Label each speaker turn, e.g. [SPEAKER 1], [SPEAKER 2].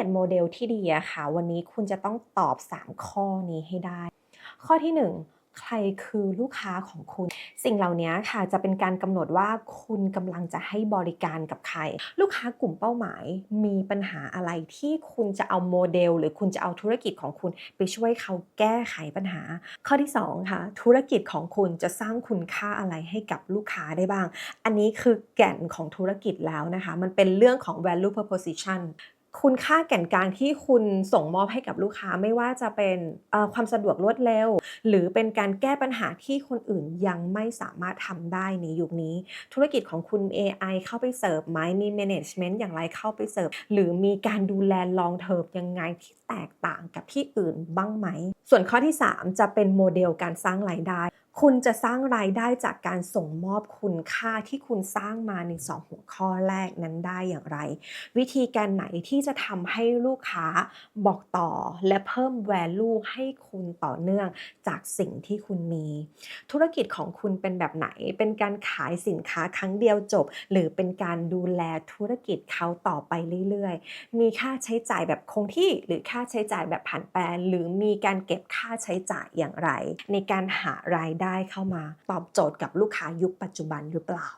[SPEAKER 1] Business Model ที่ดีอะค่ะ วันนี้คุณจะต้องตอบ 3 ข้อนี้ให้ได้ ข้อที่ 1 ใครคือลูกค้าของคุณ สิ่งเหล่านี้ค่ะจะเป็นการกำหนดว่าคุณกำลังจะให้บริการกับใคร ลูกค้ากลุ่มเป้าหมายมีปัญหาอะไรที่คุณจะเอาโมเดล หรือคุณจะเอาธุรกิจของคุณไปช่วยเขาแก้ไขปัญหา ข้อที่2ค่ะธุรกิจของคุณจะสร้างคุณค่าอะไรให้กับลูกค้าได้บ้าง อันนี้คือแก่นของธุรกิจแล้วนะคะ มันเป็นเรื่องของ value proposition คุณค่าแก่นกลางที่คุณส่งมอบให้กับลูกค้าไม่ว่าจะเป็นความสะดวกรวดเร็ว หรือเป็นการแก้ปัญหาที่คนอื่นยังไม่สามารถทำได้ในยุคนี้ ธุรกิจของคุณ AI เข้าไปเสิร์ฟไหมมี management อย่างไรเข้าไปเสิร์ฟ หรือมีการดูแล long term ยังไงที่แตกต่างกับที่อื่นบ้างไหม ส่วนข้อที่ 3 จะเป็นโมเดลการสร้างรายได้ คุณจะสร้างรายได้จากการส่งมอบคุณค่าที่คุณสร้างมาใน 2 หัวข้อแรกนั้นได้อย่างไร วิธีการไหนที่จะทำให้ลูกค้าบอกต่อและเพิ่ม value ให้คุณต่อเนื่องจากสิ่งที่คุณมี ธุรกิจของคุณเป็นแบบไหน เป็นการขายสินค้าครั้งเดียวจบ หรือเป็นการดูแลธุรกิจเขาต่อไปเรื่อยๆ มีค่าใช้จ่ายแบบคงที่หรือค่าใช้จ่ายแบบผันแปรหรือมีการเก็บค่าใช้จ่ายอย่างไร ในการหารายได้ได้เข้ามาตอบโจทย์กับลูกค้ายุคปัจจุบันหรือเปล่า